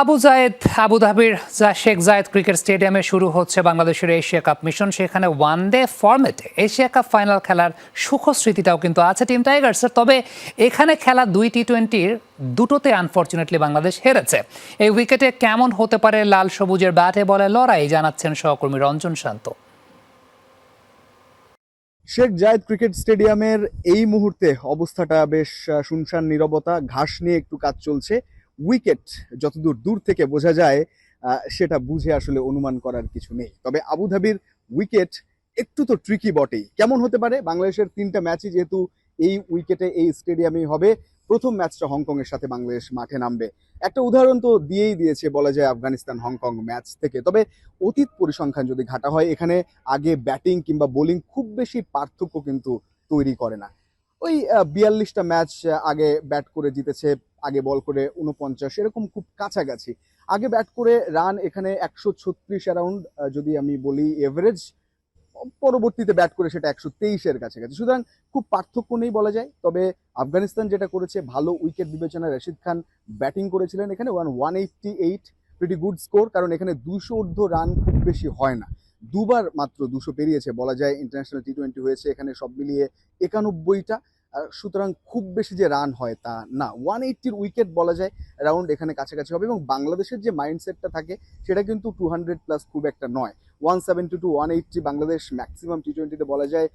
আবু জায়েদ আবুধাবির Sheikh Zayed cricket স্টেডিয়ামে শুরু হচ্ছে বাংলাদেশের এশিয়া কাপ মিশন। সেখানে ওয়ান ডে ফরম্যাটে এশিয়া কাপ ফাইনাল খেলার সুখ স্মৃতিটাও কিন্তু আছে টিম টাইগার্সের। তবে এখানে খেলা দুই টি টোয়েন্টির দুটোতে আনফর্চুনেটলি বাংলাদেশ হেরেছে। এই উইকেটে কেমন হতে পারে লাল সবুজের ব্যাটে বলে লড়াই জানাচ্ছেন সহকর্মী Ranjan Shanto. Sheikh Zayed cricket স্টেডিয়ামের এই মুহূর্তে অবস্থাটা বেশ শুনশান, নীরবতা, ঘাস নিয়ে একটু কাজ চলছে। উইকেট যতদূর দূর থেকে বোঝা যায় সেটা বুঝে আসলে অনুমান করার কিছু নেই। তবে আবুধাবির উইকেট একটু তো ট্রিকি বটেই। কেমন হতে পারে? বাংলাদেশের তিনটা ম্যাচই যেহেতু এই উইকেটে এই স্টেডিয়ামেই হবে, প্রথম ম্যাচটা হংকং এর সাথে বাংলাদেশ মাঠে নামবে। একটা উদাহরণ তো দিয়েই দিয়েছে বলা যায় আফগানিস্তান হংকং ম্যাচ থেকে। তবে অতীত পরিসংখ্যান যদি ঘাটা হয়, এখানে আগে ব্যাটিং কিংবা বোলিং খুব বেশি পার্থক্য কিন্তু তৈরি করে না। ওই বিয়াল্লিশটা ম্যাচ আগে ব্যাট করে জিতেছে আগে বল করে উনপঞ্চাশ এরকম খুব কাছাকাছি। আগে ব্যাট করে রান এখানে একশো ছত্রিশ অ্যারাউন্ড যদি আমি বলি এভারেজ পরবর্তীতে ব্যাট করে সেটা একশো তেইশের কাছাকাছি। সুতরাং খুব পার্থক্য নেই বলা যায়, তবে আফগানিস্তান যেটা করেছে, ভালো উইকেট বিবেচনায় রশিদ খান ব্যাটিং করেছিলেন এখানে one one eighty eight pretty good score কারণ এখানে দুশো ঊর্ধ্ব রান খুব বেশি হয় না। দুবার মাত্র দুশো পেরিয়েছে, বলা যায় ইন্টারন্যাশনাল টি টোয়েন্টি হয়েছে, এখানে সব মিলিয়ে একানব্বইটা। সুতরাং খুব বেশি যে রান হয় তা না। ওয়ান এইট্টির উইকেট বলা যায় রাউন্ড এখানে কাছাকাছি হবে এবং বাংলাদেশের যে মাইন্ডসেটটা থাকে, সেটা কিন্তু টু হান্ড্রেড প্লাস খুব একটা নয়। One seventy two, one eighty Bangladesh maximum T টোয়েন্টিতে বলা যায়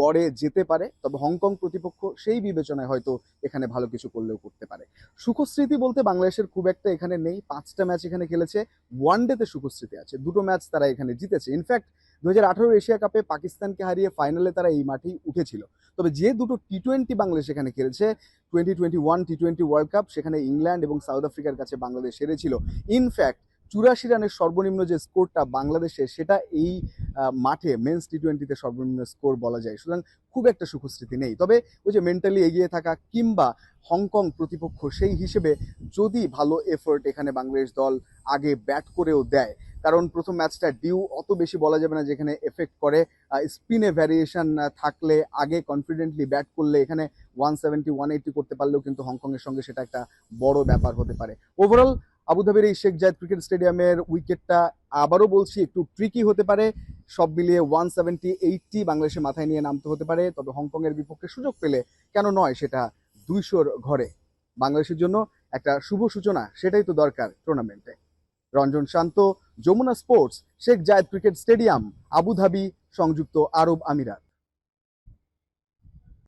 গড়ে যেতে পারে। তবে হংকং প্রতিপক্ষ সেই বিবেচনায় হয়তো এখানে ভালো কিছু করলেও করতে পারে। সুখস্মৃতি বলতে বাংলাদেশের খুব একটা এখানে নেই। পাঁচটা ম্যাচ এখানে খেলেছে। ওয়ান ডেতে সুখস্মৃতি আছে। দুটো ম্যাচ তারা এখানে জিতেছে। ইনফ্যাক্ট দু হাজার আঠারো এশিয়া কাপে পাকিস্তানকে হারিয়ে ফাইনালে তারা এই মাঠেই উঠেছিল। তবে যে দুটো টি টোয়েন্টি বাংলাদেশ এখানে খেলেছে twenty twenty one T twenty world cup সেখানে ইংল্যান্ড এবং সাউথ আফ্রিকার কাছে বাংলাদেশ হেরেছিল। ইনফ্যাক্ট চুরাশি রানের সর্বনিম্ন যে স্কোরটা বাংলাদেশে, সেটা এই মাঠে মেন্স টি টোয়েন্টিতে সর্বনিম্ন স্কোর বলা যায়। সুতরাং খুব একটা সুখস্মৃতি নেই। তবে ওই যে মেন্টালি এগিয়ে থাকা কিংবা হংকং প্রতিপক্ষ সেই হিসেবে যদি ভালো এফোর্ট এখানে বাংলাদেশ দল আগে ব্যাট করেও দেয়, কারণ প্রথম ম্যাচটা ডিউ অত বেশি বলা যাবে না যেখানে এফেক্ট করে স্পিনে ভ্যারিয়েশন থাকলে আগে কনফিডেন্টলি ব্যাট করলে এখানে ওয়ান সেভেন্টি ওয়ান এইটি করতে পারলেও কিন্তু হংকংয়ের সঙ্গে সেটা একটা বড় ব্যাপার হতে পারে। ওভারঅল আবুধাবির এই শেখ জায়েদ ক্রিকেট স্টেডিয়ামের উইকেটটা আবারও বলছি, একটু ট্রিকি হতে পারে। সব মিলিয়ে ওয়ান সেভেন্টি এইটটি বাংলাদেশের মাথায় নিয়ে নামতে হতে পারে। তবে হংকংয়ের বিপক্ষে সুযোগ পেলে কেন নয় সেটা দুইশোর ঘরে। বাংলাদেশের জন্য একটা শুভ সূচনা, সেটাই তো দরকার টুর্নামেন্টে Ranjan Shanto, Jamuna sports Sheikh Zayed cricket stadium, Abu Dhabi, সংযুক্ত আরব আমিরাত।